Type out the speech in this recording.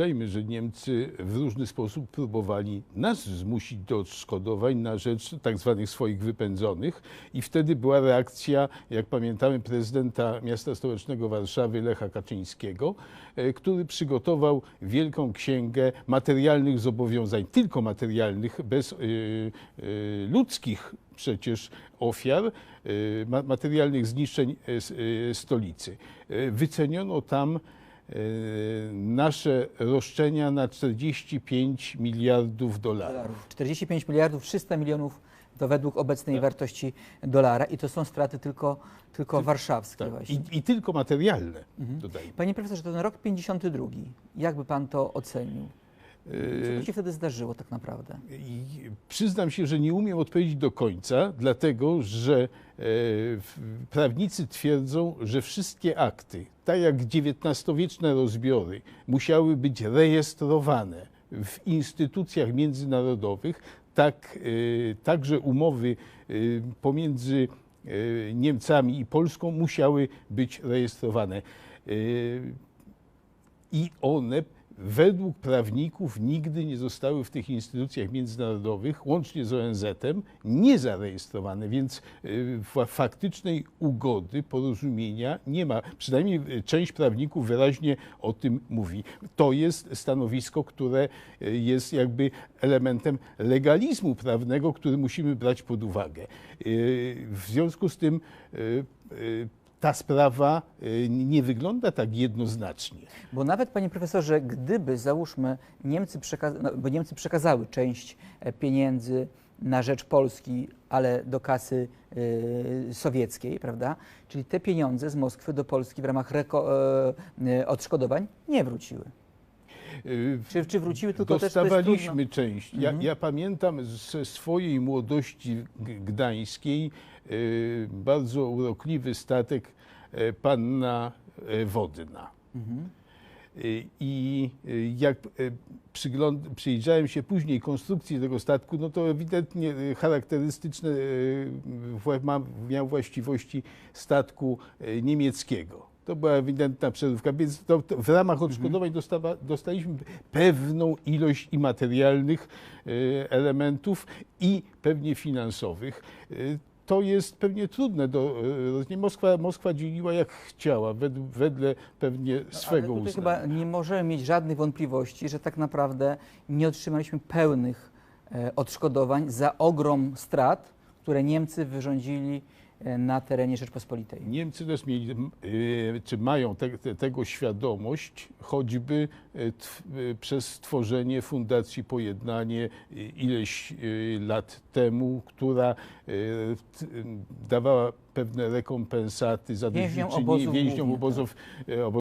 Pamiętajmy, że Niemcy w różny sposób próbowali nas zmusić do odszkodowań na rzecz tak zwanych swoich wypędzonych i wtedy była reakcja, jak pamiętamy, prezydenta miasta stołecznego Warszawy Lecha Kaczyńskiego, e, który przygotował wielką księgę materialnych zobowiązań, tylko materialnych, bez y, y, ludzkich przecież ofiar, ma- materialnych zniszczeń stolicy. Wyceniono tam nasze roszczenia na 45 miliardów dolarów. dolarów. 45 miliardów 300 milionów to według obecnej Tak. wartości dolara i to są straty tylko, tylko warszawskie Tak. właśnie. I, I tylko materialne, Mhm. dodajmy. Panie profesorze, to ten rok 52, jakby pan to ocenił? Co Y, się wtedy zdarzyło tak naprawdę? I przyznam się, że nie umiem odpowiedzieć do końca, dlatego że e, prawnicy twierdzą, że wszystkie akty, tak jak XIX-wieczne rozbiory, musiały być rejestrowane w instytucjach międzynarodowych, tak e, także umowy e, pomiędzy Niemcami i Polską musiały być rejestrowane. I one według prawników nigdy nie zostały w tych instytucjach międzynarodowych, łącznie z ONZ-em, nie zarejestrowane, więc y, fa- faktycznej ugody, porozumienia nie ma. Przynajmniej y, część prawników wyraźnie o tym mówi. To jest stanowisko, które y, jest jakby elementem legalizmu prawnego, który musimy brać pod uwagę. W związku z tym ta sprawa y, nie wygląda tak jednoznacznie. Bo nawet, panie profesorze, gdyby, załóżmy, Niemcy, przeka- no, bo Niemcy przekazały część e, pieniędzy na rzecz Polski, ale do kasy y, sowieckiej, prawda? Czyli te pieniądze z Moskwy do Polski w ramach reko- e, odszkodowań nie wróciły. Czy, czy wróciły tylko Dostawaliśmy część. Ja, Mhm. ja pamiętam ze swojej młodości gdańskiej y, bardzo urokliwy statek e, Panna e, Wodna. Mhm. I jak przyjrzałem się później konstrukcji tego statku, no to ewidentnie charakterystyczne miał właściwości statku niemieckiego. To była ewidentna przeróbka, więc to, to w ramach odszkodowań dostawa, dostaliśmy pewną ilość i materialnych y, elementów i pewnie finansowych. Y, To jest pewnie trudne do nie Moskwa, Moskwa dzieliła jak chciała, wedle, wedle pewnie swego No, Ale uznania. chyba nie możemy mieć żadnych wątpliwości, że tak naprawdę nie otrzymaliśmy pełnych e, odszkodowań za ogrom strat, które Niemcy wyrządzili e, na terenie Rzeczpospolitej. Niemcy też mieli, y, czy mają te, te, tego świadomość, choćby tw, y, przez stworzenie Fundacji Pojednanie ileś lat temu, która t, dawała pewne rekompensaty Więźniom obozów więźniom głównie, obozów, y,